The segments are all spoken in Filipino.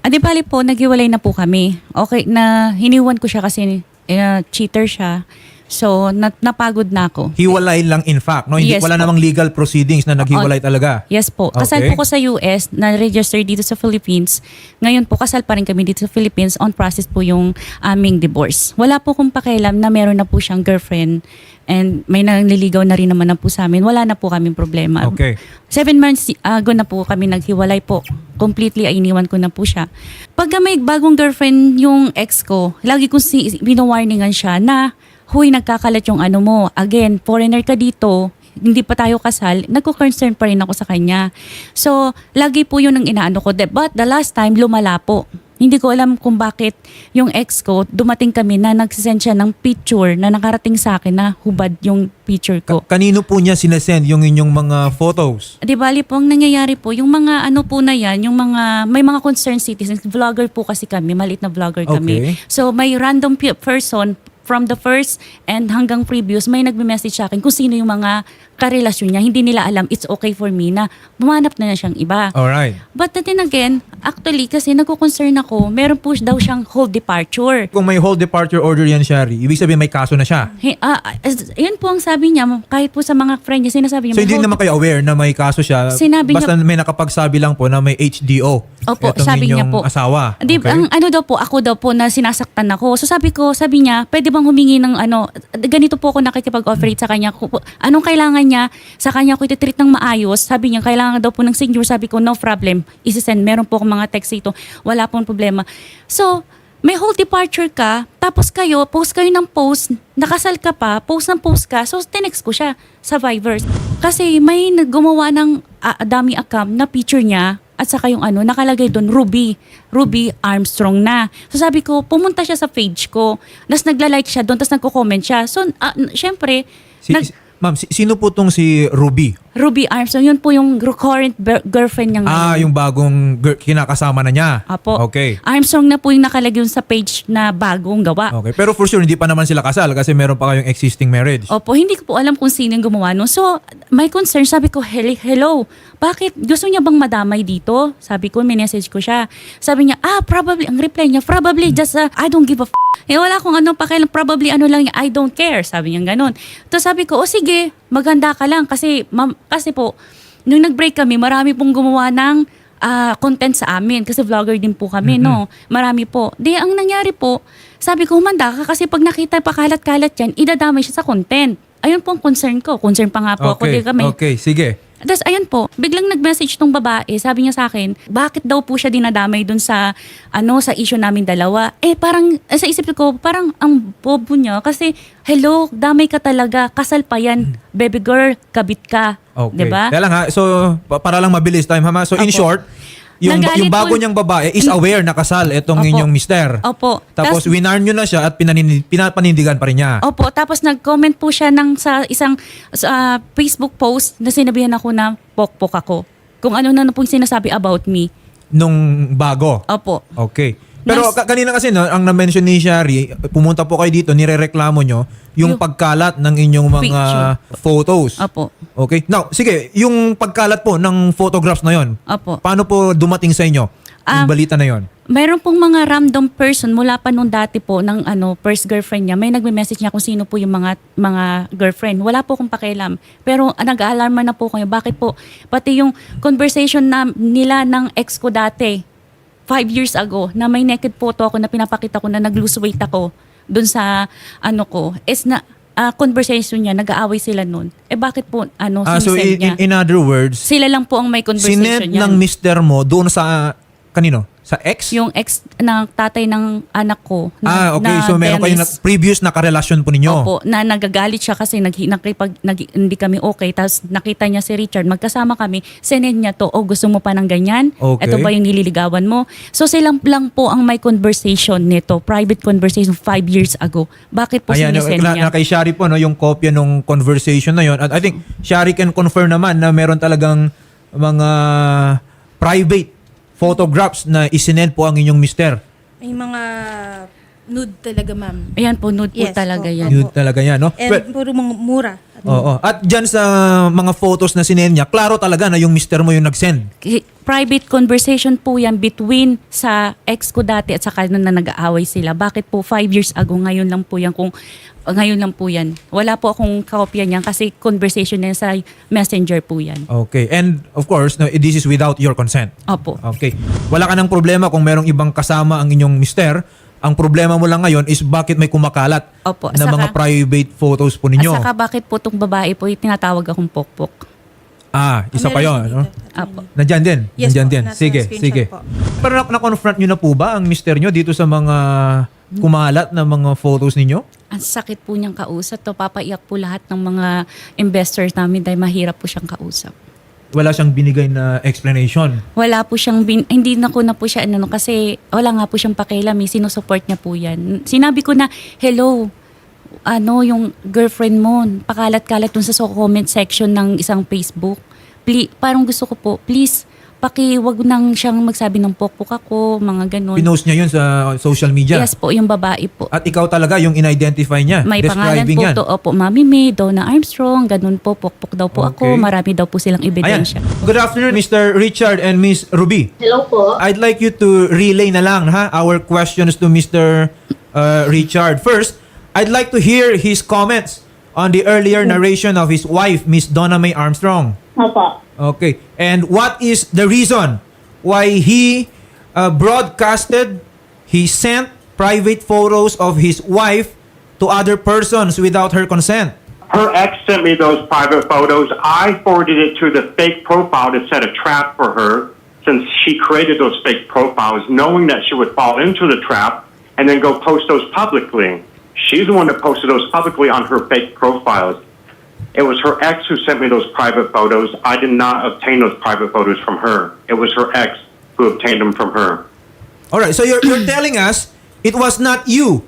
Ah, di bali po, naghiwalay na po kami. Okay, na hiniwan ko siya kasi eh, cheater siya. So, na- napagod na ako. Hiwalay lang in fact, no? Hindi Yes wala po. namang legal proceedings na naghiwalay talaga. Yes po. Kasal Okay. po ko sa US, na-register dito sa Philippines. Ngayon po, kasal pa rin kami dito sa Philippines. On process po yung aming divorce. Wala po kong pakialam na meron na po siyang girlfriend and may nanliligaw na rin naman na po sa amin. Wala na po kaming problema. Okay. Seven months ago na po kami naghiwalay po. Completely ay iniwan ko na po siya. Pagka may bagong girlfriend yung ex ko, lagi ko si, binawarningan siya na, huy, nagkakalat yung ano mo. Again, foreigner ka dito, hindi pa tayo kasal, nagko-concern pa rin ako sa kanya. So, lagi po yun ang inaano ko. But the last time, lumala po. Hindi ko alam kung bakit yung ex ko, dumating kami na nagsisend siya ng picture na nakarating sa akin na hubad yung picture ko. Ka- kanino po niya sinesend yung inyong mga photos? Di bali po, ang nangyayari po, yung mga ano po na yan, yung mga, may mga concerned citizens, vlogger po kasi kami, maliit na vlogger kami. Okay. So may random pe- person from the first and hanggang previous, may nagme-message sa akin kung sino yung mga karelasyon niya. Hindi nila alam, it's okay for me na bumanap na na siyang iba. Alright. But then again, actually, kasi nagko-concern ako, meron po daw siyang whole departure. Kung may whole departure order yan, Shari, ibig sabihin may kaso na siya. Hey, ah, as- yun po ang sabi niya, kahit po sa mga friend niya, sinasabi niya, So may hindi whole naman kayo aware na may kaso siya. Sinabi basta may nakapagsabi lang po na may HDO. Opo, Itong sabi niya inyong po. asawa. Di, Okay? ang ano daw po, ako daw po na sinasaktan ako. So sabi ko, sabi niya, pwede bang humingi ng ano, ganito po ako nakikipag-offer sa kanya. Anong kailangan niya? Sa kanya ko ititreat ng maayos. Sabi niya, kailangan daw po ng signature. Sabi ko, no problem. Isisend. Meron po akong mga text ito. Wala pong problema. So, may whole departure ka, tapos kayo, post kayo ng post, nakasal ka pa, post ng post ka, so tinext ko siya sa Vibers. Kasi may naggumawa ng ah, dummy account na picture niya, at saka yung ano, nakalagay doon, Ruby. Ruby Armstrong na. So sabi ko, pumunta siya sa page ko. Tapos nagla-like siya doon, tapos nagko-comment siya. So, n- syempre, Si, nag- si- ma'am, si- sino po tong si Ruby? Ruby Armstrong, yun po yung current girlfriend niya ngayon. Ah, yung bagong gir- kinakasama na niya. Apo. Okay. Armstrong na po yung nakalagay yun sa page na bagong gawa. Okay. Pero for sure, hindi pa naman sila kasal kasi meron pa kayong existing marriage. Opo, hindi ko po alam kung sino yung gumawa nun. So, my concern, sabi ko, hello, hello, bakit gusto niya bang madamay dito? Sabi ko, message ko siya. Sabi niya, ah, probably, ang reply niya, probably just, uh, I don't give a f***. Eh, wala akong ano pakialam, probably ano lang, I don't care. Sabi niya ganun. Tapos sabi ko, o sige, maganda ka lang kasi, ma'am, kasi po, nung nag-break kami, marami pong gumawa ng ah, content sa amin kasi vlogger din po kami, no? Marami po. Di, ang nangyari po, sabi ko, humanda ka kasi pag nakita pa kalat-kalat yan, idadamay siya sa content. Ayun po ang concern ko. Concern pa nga po ako. Di kami. Okay, sige. Tapos ayun po, biglang nag-message tong babae, sabi niya sa akin, bakit daw po siya dinadamay dun sa ano sa issue namin dalawa? Eh parang eh, sa isip ko, parang ang bobo niya kasi hello, damay ka talaga, kasal pa yan, baby girl, kabit ka, Okay. 'di ba? Kaya lang ha, so pa- para lang mabilis time ha. So in Opo. short, yung, Nagalit yung bago po- niyang babae is aware na kasal itong Opo. inyong mister. Opo. Tapos Tas- winarn nyo na siya at pinanin, pinapanindigan pa rin niya. Opo, tapos nag-comment po siya ng sa isang sa Facebook post na sinabihan ako na pokpok ako. Kung ano na pong sinasabi about me. Nung bago. Opo. Okay. Pero ka- kanina kasi no, ang na-mention ni Shari, pumunta po kayo dito, nirereklamo nyo yung Yung- pagkalat ng inyong mga Picture. photos. Opo. Okay. Now, sige, yung pagkalat po ng photographs na yon. Opo. Paano po dumating sa inyo yung Um, balita na yon? Mayroon pong mga random person mula pa nung dati po ng ano first girlfriend niya. May nagme-message niya kung sino po yung mga mga girlfriend. Wala po akong pakialam. Pero ah, nag-aalarma na po kayo. Bakit po? Pati yung conversation na nila ng ex ko dati five years ago na may naked photo ako na pinapakita ko na nag-lose weight ako dun sa ano ko is na ah, conversation niya, nag-aaway sila nun. Eh bakit po ano Ah, so in, niya? in, other words, Sila lang po ang may conversation sinend niyan. ng mister mo doon sa kanino? Sa ex? yung ex ng tatay ng anak ko. ah, Na, okay. na so meron kayo na, previous na karelasyon po ninyo. Opo, na nagagalit siya kasi nag, nakipag, nag, hindi kami okay. Tapos nakita niya si Richard, magkasama kami. Sinend niya to, oh gusto mo pa ng ganyan? Okay. Ito ba yung nililigawan mo? So silang lang po ang may conversation nito, private conversation five years ago. Bakit po Ayan, sinisend na, niya? na kay Shari po no, yung kopya nung conversation na yon. At I think Shari can confirm naman na meron talagang mga private photographs na isinend po ang inyong mister. May mga Nude talaga, ma'am. Ayan po, nude po Yes talaga po. yan. Yun talaga yan, no? And Well, puro mga mura. oo. At dyan sa mga photos na sinend niya, klaro talaga na yung mister mo yung nag-send. Ki- Private conversation po yan between sa ex ko dati at saka nung na nag-aaway sila. Bakit po five years ago, ngayon lang po yan kung ngayon lang po yan. Wala po akong kopya niyan kasi conversation na yan sa messenger po yan. Okay. And of course, no, this is without your consent. Opo. Okay. Wala ka ng problema kung merong ibang kasama ang inyong mister. Ang problema mo lang ngayon is bakit may kumakalat Opo. na Saka- mga private photos po ninyo. At saka bakit po itong babae po, tinatawag akong pokpok. Ah, isa pa Meron yun. No? dito. Apo. Nandyan din. Yes Nandyan po, din. nasa Sige, screenshot sige. po. Pero na- na-confront nyo na po ba ang mister nyo dito sa mga kumalat na mga photos ninyo? Ang sakit po niyang kausap. To, papaiyak po lahat ng mga investors namin dahil mahirap po siyang kausap. Wala siyang binigay na explanation. Wala po siyang, bin, hindi na ko na po siya, ano, kasi wala nga po siyang pakialam, eh, sinusupport niya po yan. Sinabi ko na, hello, ano, yung girlfriend mo, pakalat-kalat dun sa comment section ng isang Facebook. Please, parang gusto ko po, please, paki, wag nang siyang magsabi ng pokpok ako, mga ganun. Pinost niya yun sa social media. Yes po, yung babae po. At ikaw talaga yung in-identify niya. May pangalan po yan. to, opo, Mami May, Donna Armstrong, ganun po, pokpok daw po Okay. ako, marami daw po silang Ayan. ebidensya. Good afternoon, Mr. Richard and Miss Ruby. Hello po. I'd like you to relay na lang ha, our questions to Mr. uh, Richard. First, I'd like to hear his comments on the earlier narration of his wife, Miss Donna May Armstrong. Opo. Okay. And what is the reason why he uh, broadcasted, he sent private photos of his wife to other persons without her consent? Her ex sent me those private photos. I forwarded it to the fake profile to set a trap for her since she created those fake profiles, knowing that she would fall into the trap and then go post those publicly. She's the one that posted those publicly on her fake profiles. It was her ex who sent me those private photos. I did not obtain those private photos from her. It was her ex who obtained them from her. All right. So you're, you're telling us it was not you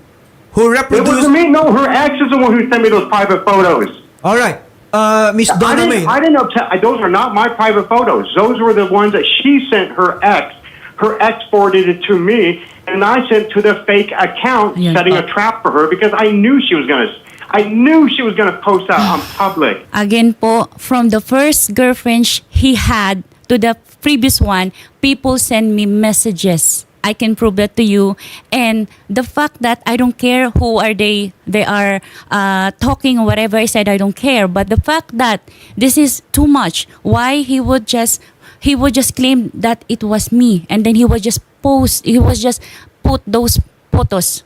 who It reproduced. wasn't me. No, her ex is the one who sent me those private photos. All right. Uh, Miss I Donna May. didn't, I didn't obta- those are not my private photos. Those were the ones that she sent her ex. Her ex forwarded it to me, and I sent to the fake account, Ayan setting pa. a trap for her because I knew she was gonna. I knew she was gonna post that on public. Again po, from the first girlfriend sh- he had to the previous one, people send me messages. I can prove that to you. And the fact that I don't care who are they, they are uh, talking or whatever I said, I don't care. But the fact that this is too much, why he would just, he would just claim that it was me. And then he would just post, he was just put those photos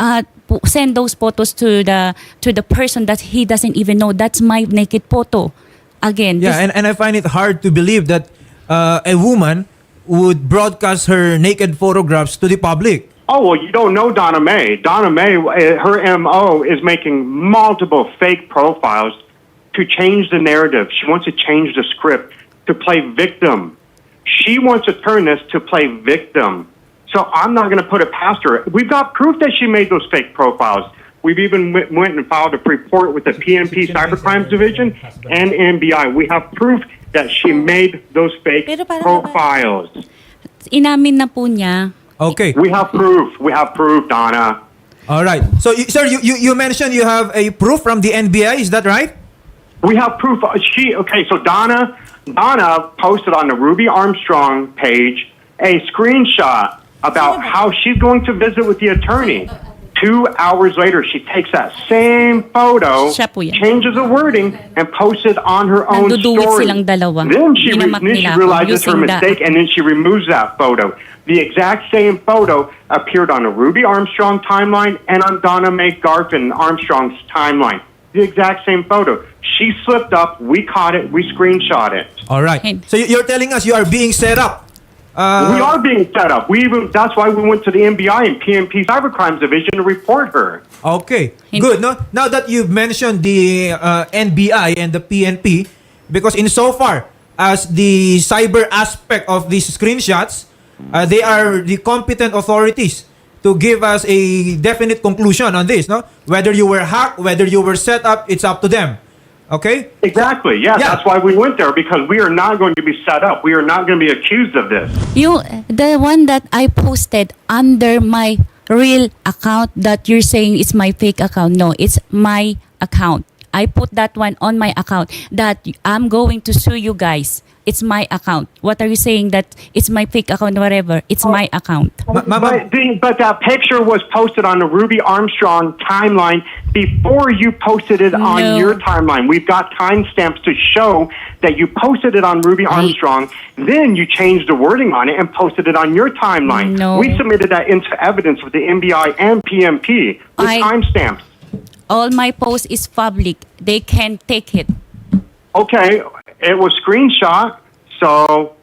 uh, pu- send those photos to the to the person that he doesn't even know. That's my naked photo. Again, Yeah, this- and, and I find it hard to believe that uh, a woman would broadcast her naked photographs to the public. Oh well, you don't know Donna May. Donna May, uh, her mo is making multiple fake profiles to change the narrative. She wants to change the script to play victim. She wants to turn this to play victim. So I'm not going to put it past her. We've got proof that she made those fake profiles. We've even w- went and filed a report with the PNP Cybercrimes Division and NBI. We have proof that she made those fake Pero parang- profiles. inamin na po niya. Okay. We have proof. We have proof, Donna. All right. So, you, sir, you, you, you mentioned you have a proof from the NBI. Is that right? We have proof. uh, She okay. So Donna, Donna posted on the Ruby Armstrong page a screenshot about how she's going to visit with the attorney. Two hours later, she takes that same photo, Siya po yan. changes the wording, and posts it on her own Nanduduwit story. silang dalawa. Then she, re- Ginamak then she ako realizes her using that. mistake, and then she removes that photo. The exact same photo appeared on the Ruby Armstrong timeline and on Donna Mae Garfin Armstrong's timeline. The exact same photo. She slipped up. We caught it. We screenshot it. All right. Hin- So, you- you're telling us you are being set up. Uh, we are being set up. We even, that's why we went to the NBI and PNP Cybercrimes Division to report her. Okay, good. No, now that you've mentioned the uh, NBI and the PNP, because in so far as the cyber aspect of these screenshots, uh, they are the competent authorities to give us a definite conclusion on this. No, whether you were hacked, whether you were set up, it's up to them. Okay. Exactly. Yeah, Yeah. that's why we went there because we are not going to be set up. We are not going to be accused of this. Yung, the one that I posted under my real account that you're saying is my fake account. No, it's my account. I put that one on my account that I'm going to sue you guys. It's my account. What are you saying that it's my fake account, whatever? It's my oh. account. Ma- ma- But, the, but that picture was posted on the Ruby Armstrong timeline before you posted it No. on your timeline. We've got timestamps to show that you posted it on Ruby Armstrong, then you changed the wording on it and posted it on your timeline. No. We submitted that into evidence with the MBI and PMP with I- timestamps. All my post is public. They can take it. Okay, it was screenshot, so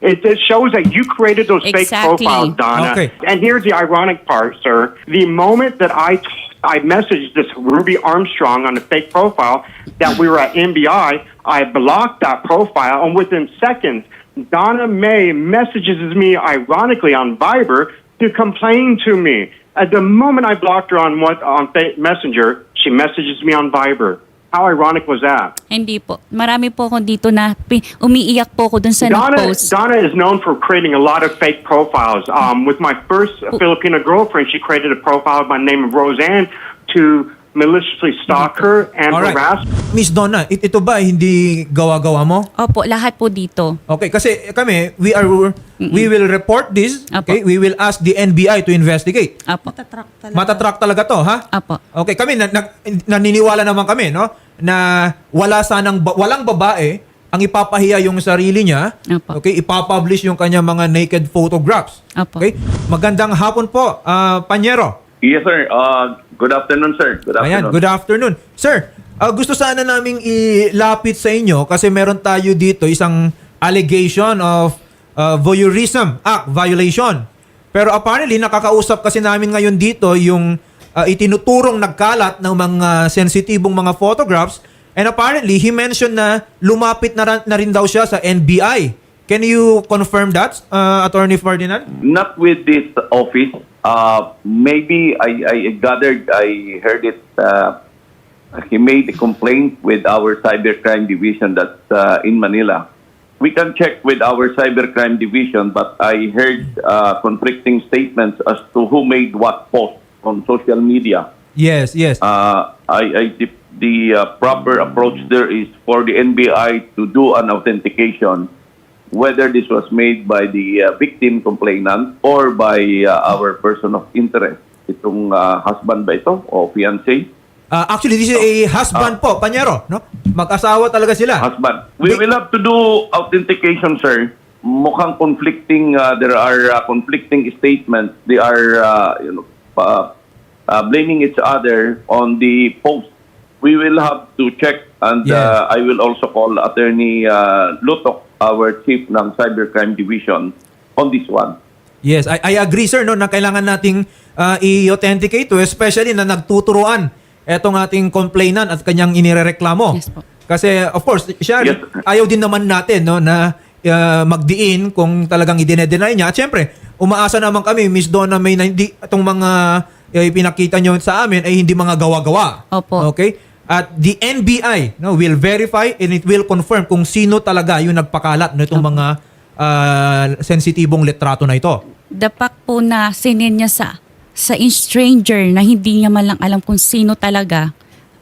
it, it shows that you created those fake Exactly. profiles, Donna. Okay. And here's the ironic part, sir. The moment that I t- I messaged this Ruby Armstrong on the fake profile that we were at MBI, I blocked that profile, and within seconds, Donna May messages me ironically on Viber to complain to me. At the moment I blocked her on what on Fa- Messenger, she messages me on Viber. How ironic was that? Hindi po. Marami po ako dito na pi- umiiyak po ako dun sa Donna, nag-post. Donna is known for creating a lot of fake profiles. Um, with my first Filipino girlfriend, she created a profile by the name of Roseanne to maliciously stalk her and Alright. harass Miss Donna, it- ito ba hindi gawa-gawa mo? Opo, lahat po dito. Okay, kasi kami, we are we will report this. Apo. Okay, we will ask the NBI to investigate. Apo. Matatrack talaga. Matatrack talaga to, ha? Apo. Okay, kami na, na- naniniwala naman kami, no, na wala sanang ba- walang babae ang ipapahiya yung sarili niya. Apo. Okay, ipapublish yung kanya mga naked photographs. Apo. Okay? Magandang hapon po, ah, Panyero. Yes, sir. Uh, good afternoon, sir. Good afternoon. Ayan, good afternoon. Sir, ah, gusto sana naming ilapit sa inyo kasi meron tayo dito isang allegation of ah, voyeurism act violation. Pero apparently, nakakausap kasi namin ngayon dito yung ah, itinuturong nagkalat ng mga sensitibong mga photographs and apparently, he mentioned na lumapit na, na rin daw siya sa NBI. Can you confirm that, ah, Attorney Ferdinand? Not with this office. Uh, maybe I, I gathered, I heard it. Uh, he made a complaint with our cybercrime division that's uh, in Manila. We can check with our cybercrime division, but I heard uh, conflicting statements as to who made what post on social media. Yes, yes. Uh, I, I the, the uh, proper approach there is for the NBI to do an authentication, whether this was made by the uh, victim complainant or by uh, our person of interest. Itong uh, husband ba ito o fiancé? Ah, actually, this is a husband po, Panyero, no? Mag-asawa talaga sila. Husband. We will have to do authentication, sir. Mukhang conflicting, uh, there are uh, conflicting statements. They are, uh, you know, uh, uh, blaming each other on the post. We will have to check and Yeah. uh, I will also call Attorney uh, Lutok, our chief ng Cybercrime Division, on this one. Yes, I, I agree sir no na kailangan nating uh, i-authenticate to especially na nagtuturuan etong ating complainant at kanyang inirereklamo. Yes po. Kasi of course, siya Yes. ayaw din naman natin no na uh, magdiin kung talagang i-deny niya. At syempre, umaasa naman kami Miss Donna May na hindi itong mga uh, ipinakita niyo sa amin ay hindi mga gawa-gawa. Opo. Okay? At the NBI no will verify and it will confirm kung sino talaga yung nagpakalat nitong mga uh, sensitibong litrato na ito. Fact po na sinin niya sa sa stranger na hindi niya man lang alam kung sino talaga,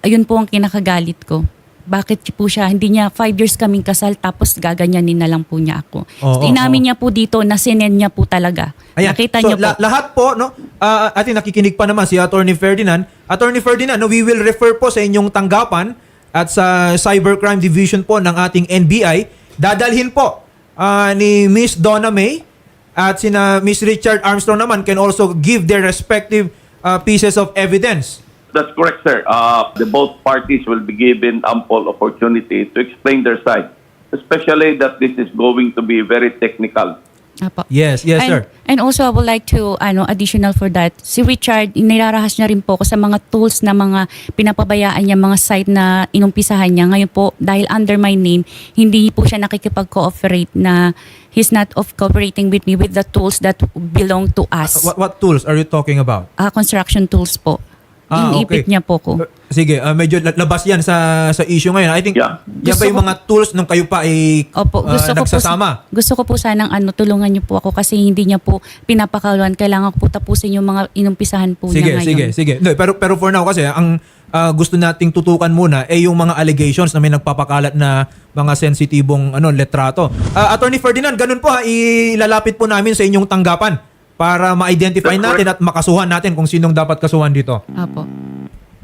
ayun po ang kinakagalit ko. Bakit po siya, hindi niya five years kaming kasal tapos gaganyanin na lang po niya ako. Oo, Inamin oo. niya po dito na sinin niya po talaga. Ayan. Nakita so, niyo po. la- lahat po, no, uh, atin nakikinig pa naman si Attorney Ferdinand. Attorney Ferdinand, no, we will refer po sa inyong tanggapan at sa Cybercrime Division po ng ating NBI. Dadalhin po ah, ni Miss Donna May at sina Miss Richard Armstrong naman can also give their respective ah, pieces of evidence. That's correct, sir. Uh, the both parties will be given ample opportunity to explain their side, especially that this is going to be very technical. Apo. Yes, yes, and, sir. And also, I would like to, ano, additional for that, si Richard, nirarahas niya rin po ako sa mga tools na mga pinapabayaan niya, mga site na inumpisahan niya. Ngayon po, dahil under my name, hindi po siya nakikipag-cooperate na he's not of cooperating with me with the tools that belong to us. What, what tools are you talking about? Ah, construction tools po. Ah, Iniipit okay. niya po ko. Uh, Sige, uh, medyo la- labas yan sa sa issue ngayon. I think Yeah. yan ba yung ko- mga tools nung kayo pa ay Opo, uh, gusto ko nagsasama? po gusto ko po sanang ano tulungan niyo po ako kasi hindi niya po pinapakaluan. Kailangan ko po tapusin yung mga inumpisahan po Sige, niya ngayon. sige, sige. No, pero pero for now kasi ang ah, gusto nating tutukan muna ay yung mga allegations na may nagpapakalat na mga sensitibong ano letrato. Ah, Attorney Ferdinand, ganun po ha, ilalapit po namin sa inyong tanggapan para ma-identify That's natin at makasuhan natin kung sinong dapat kasuhan dito. Opo.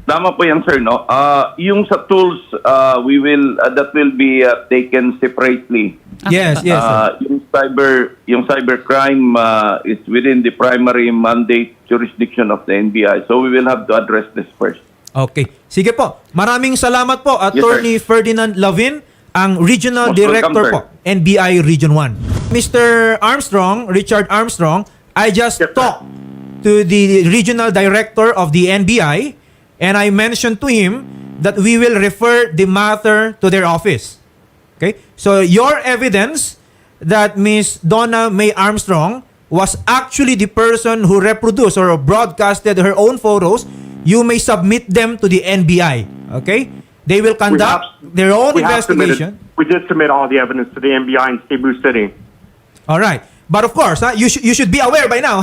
Tama po yan, sir. No? Uh, yung sa tools, uh, we will uh, that will be uh, taken separately. Yes, yes. sir. Uh, yung cyber yung cybercrime uh, is within the primary mandate jurisdiction of the NBI. So we will have to address this first. Okay. Sige po. Maraming salamat po, Yes, Attorney Ferdinand Lavin, ang Regional Most Director welcome, po, NBI Region 1. Mr. Armstrong, Richard Armstrong, I just Yes, talked to the Regional Director of the NBI and I mentioned to him that we will refer the matter to their office. Okay? So your evidence that Miss Donna May Armstrong was actually the person who reproduced or broadcasted her own photos, you may submit them to the NBI. Okay? They will conduct have- their own we submitted- investigation. We did submit all the evidence to the NBI in Cebu City. All right. But of course, you, should you should be aware by now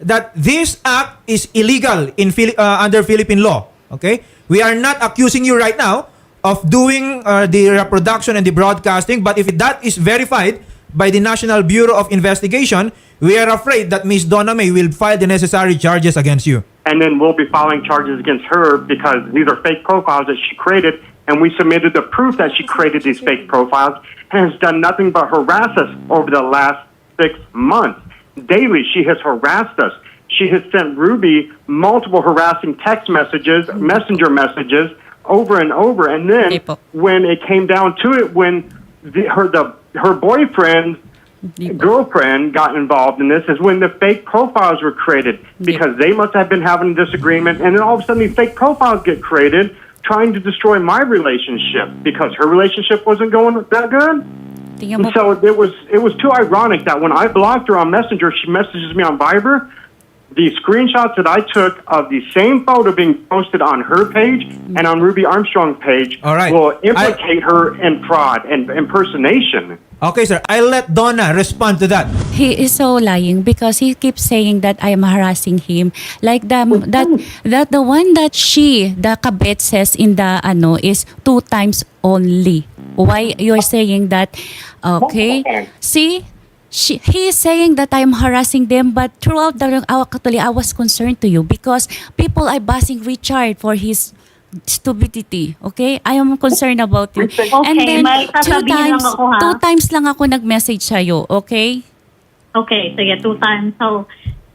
that this act is illegal in Phili- uh, under Philippine law. Okay? We are not accusing you right now of doing uh, the reproduction and the broadcasting, but if that is verified by the National Bureau of Investigation, we are afraid that Ms. Donna May will file the necessary charges against you. and then we'll be filing charges against her because these are fake profiles that she created, and we submitted the proof that she created these fake profiles and has done nothing but harass us over the last six months. Daily, she has harassed us. She has sent Ruby multiple harassing text messages, messenger messages, over and over. And then when it came down to it, when the, her the her boyfriend girlfriend got involved in this is when the fake profiles were created because they must have been having a disagreement and then all of a sudden these fake profiles get created trying to destroy my relationship because her relationship wasn't going that good. And so it was it was too ironic that when I blocked her on Messenger, she messages me on Viber. The screenshots that I took of the same photo being posted on her page and on Ruby Armstrong's page All right. will I- implicate her in fraud and impersonation. Okay, sir. I'll let Donna respond to that. He is so lying because he keeps saying that I am harassing him. Like the that that the one that she the kabet says in the ano is two times only. Why you're saying that? Okay, see. She, he is saying that I'm harassing them, but throughout the actually I was concerned to you because people are bashing Richard for his stupidity. Okay, I am concerned about you. Okay, And then may two sasabihin times, lang ako, ha? two times lang ako nag-message sa'yo. Okay? Okay, sige, two times. So,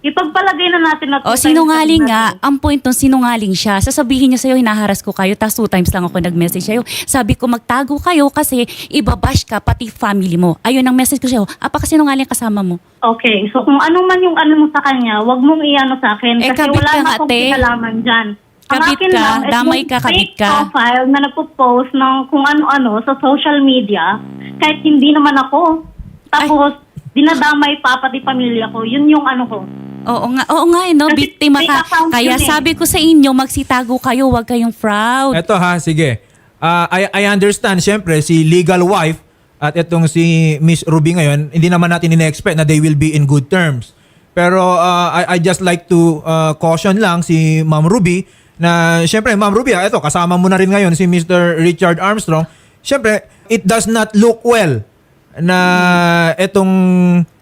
ipagpalagay na natin na O sinungaling nga, ang point nun, sinungaling siya. Sasabihin niya sa'yo, hinaharas ko kayo, tapos two times lang ako nag-message sa'yo. Sabi ko, magtago kayo kasi ibabash ka, pati family mo. Ayun ang message ko sa'yo. Apa kasi sinungaling kasama mo? Okay, so kung ano man yung ano mo sa kanya, wag mong iano sa akin. Eh, kasi kabit wala ka na nga, akong te. kinalaman dyan. Ang Kabit akin ka, lang is damay yung ka, kabit fake ka. profile na nagpo-post ng kung ano-ano sa social media, kahit hindi naman ako. Tapos, dinadamay pa pati pamilya ko. Yun yung ano ko. Oo nga, oo nga, eh, no? Kasi biktima ka. account Kaya yun eh. sabi ko sa inyo, magsitago kayo, wag kayong fraud. Eto ha, sige. Ah, I, I understand, syempre, si legal wife at itong si Miss Ruby ngayon, hindi naman natin ina-expect na they will be in good terms. Pero ah, I, I just like to ah, caution lang si Ma'am Ruby na syempre, Ma'am Ruby, ah, eto, kasama mo na rin ngayon si Mr. Richard Armstrong. Syempre, it does not look well na itong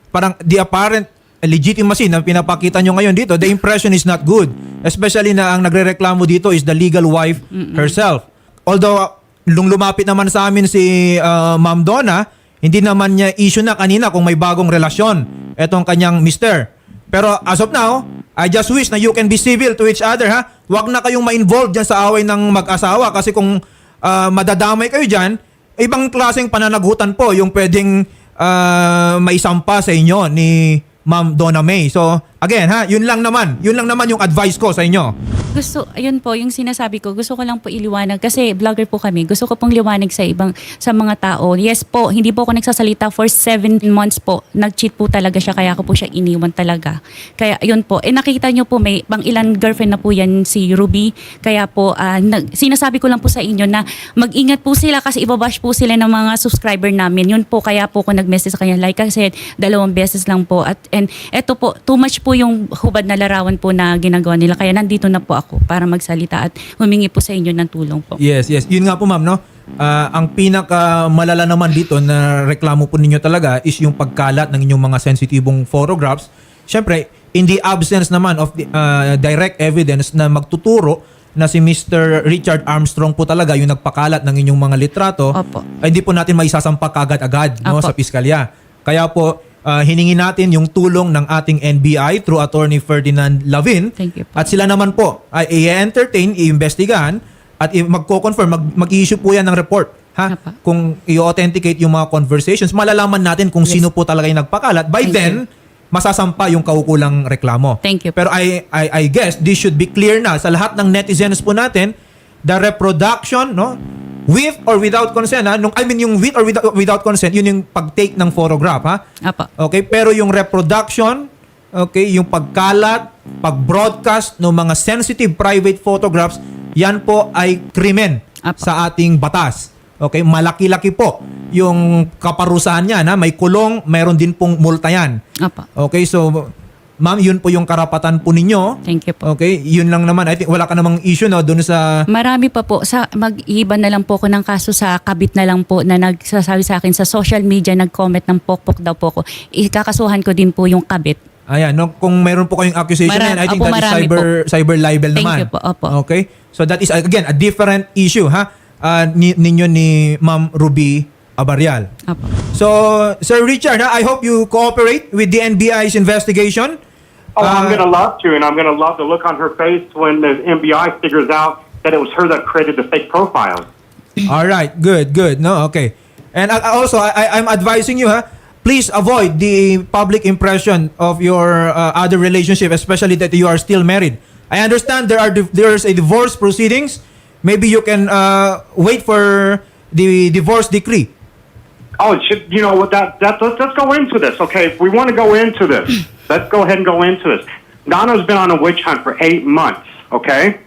parang the apparent legitimacy na pinapakita nyo ngayon dito, the impression is not good. Especially na ang nagrereklamo dito is the legal wife herself. Although, lung lumapit naman sa amin si uh, Ma'am Donna, hindi naman niya issue na kanina kung may bagong relasyon etong kanyang mister. Pero as of now, I just wish na you can be civil to each other ha. Huwag na kayong ma-involve dyan sa away ng mag-asawa kasi kung uh, madadamay kayo dyan, ibang klaseng pananagutan po yung pwedeng uh, maisampa sa inyo ni Ma'am Donna May. So, again ha, yun lang naman. Yun lang naman yung advice ko sa inyo. Gusto, ayun po, yung sinasabi ko, gusto ko lang po iliwanag kasi vlogger po kami. Gusto ko pong liwanag sa ibang, sa mga tao. Yes po, hindi po ako nagsasalita for seven months po. Nag-cheat po talaga siya, kaya ako po siya iniwan talaga. Kaya ayun po, eh nakita niyo po may pang ilan girlfriend na po yan si Ruby. Kaya po, ah, nag, sinasabi ko lang po sa inyo na mag-ingat po sila kasi ibabash po sila ng mga subscriber namin. Yun po, kaya po ako nag-message sa kanya. Like I said, dalawang beses lang po. At, and eto po, too much po yung hubad na larawan po na ginagawa nila. Kaya nandito na po ako para magsalita at humingi po sa inyo ng tulong po. Yes, yes. Yun nga po ma'am, no? Ah, ang pinaka malala naman dito na reklamo po ninyo talaga is yung pagkalat ng inyong mga sensitibong photographs. Siyempre, in the absence naman of the, ah, direct evidence na magtuturo na si Mr. Richard Armstrong po talaga yung nagpakalat ng inyong mga litrato, Opo. ay hindi po natin maisasampak agad-agad no, Opo. sa piskalya. Kaya po, ah, hiningi natin yung tulong ng ating NBI through Attorney Ferdinand Lavin. Thank you po. At sila naman po ay i-entertain, i-investigahan at magko-confirm, mag- mag-issue po yan ng report. Ha? Apa. Kung i-authenticate yung mga conversations, malalaman natin kung sino po talaga yung nagpakalat. By Thank then, masasampa yung kaukulang reklamo. Thank you po. Pero I, I, I guess this should be clear na sa lahat ng netizens po natin, the reproduction, no? With or without consent, ha? Nung, I mean, yung with or without, without consent, yun yung pag-take ng photograph, ha? Apa. Okay, pero yung reproduction, okay, yung pagkalat, pag-broadcast ng mga sensitive private photographs, yan po ay krimen Apa. sa ating batas. Okay, malaki-laki po yung kaparusahan niya na may kulong, mayroon din pong multa yan. Apa. Okay, so ma'am, yun po yung karapatan po ninyo. Thank you po. Okay, yun lang naman. I think wala ka namang issue no doon sa Marami pa po. Sa, mag-iba na lang po ko ng kaso sa kabit na lang po na nagsasabi sa akin sa social media, nag-comment ng pokpok daw po ko. Ikakasuhan ko din po yung kabit. Ayan, no, kung meron po kayong accusation Mara- yan, I think Opo, that is marami cyber cyber libel Thank naman. you po, opo. Okay? So that is again a different issue ha Ah, ni, ninyo ni Ma'am Ruby Abarial. Apa. So, Sir Richard, ha, I hope you cooperate with the NBI's investigation. Oh, I'm Uh, going to love to, and I'm going to love the look on her face when the MBI figures out that it was her that created the fake profile. All right, good, good. No, okay. And I- I also, I, I- I'm advising you, ha, please avoid the public impression of your uh, other relationship, especially that you are still married. I understand there are div- there's a divorce proceedings. Maybe you can uh, wait for the divorce decree. Oh, it should, you know what? That that let's, let's go into this, okay? If we want to go into this, hmm. let's go ahead and go into this. Donna's been on a witch hunt for eight months, okay?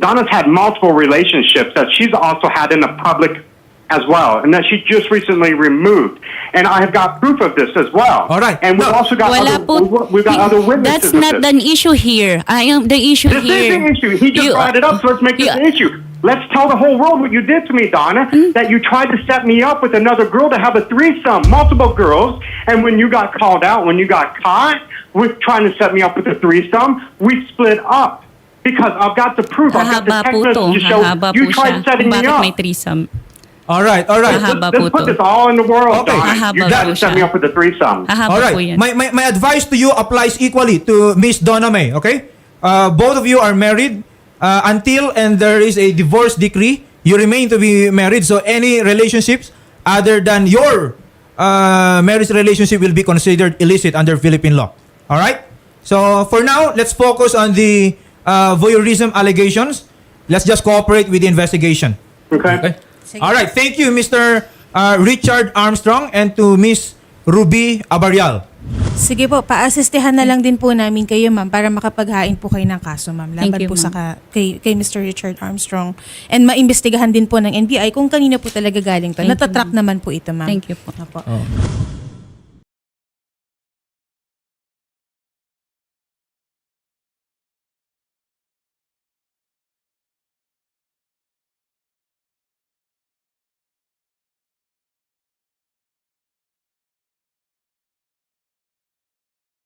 Donna's had multiple relationships that she's also had in the public as well, and that she just recently removed. And I have got proof of this as well. All right. And we've No. also got Wala other, po. we've got other That's witnesses. of not this. an issue here. I am the issue This here. is the issue. He just You- brought it up, so let's make this you- an issue. Let's tell the whole world what you did to me, Donna. Hmm? That you tried to set me up with another girl to have a threesome, multiple girls, and when you got called out, when you got caught with trying to set me up with a threesome, we split up. Because I've got the proof. I've got the text to. message to show Hahaba you tried setting Kung me bakit up. may threesome. All right, all right. Hahaba Let's, let's put this all in the world, Okay. Donna. You tried to set me up with a threesome. Hahaba All po right. yan. My, my, my advice to you applies equally to Miss Donna May, okay? Uh, both of you are married uh, until and there is a divorce decree. You remain to be married. So any relationships other than your uh, marriage relationship will be considered illicit under Philippine law. All right? So for now, let's focus on the uh, voyeurism allegations. Let's just cooperate with the investigation. Okay? Okay? All right. Thank you, Mr. uh, Richard Armstrong and to Miss Ruby Abarial. Sige po, paasistehan na lang din po namin kayo, ma'am, para makapaghain po kayo ng kaso, ma'am. Laban Thank you, po sa ka, kay, kay Mr. Richard Armstrong. And maimbestigahan din po ng NBI kung kanino po talaga galing to. Thank you, Natatrack naman po ito, ma'am. Thank you po. Opo. Oh.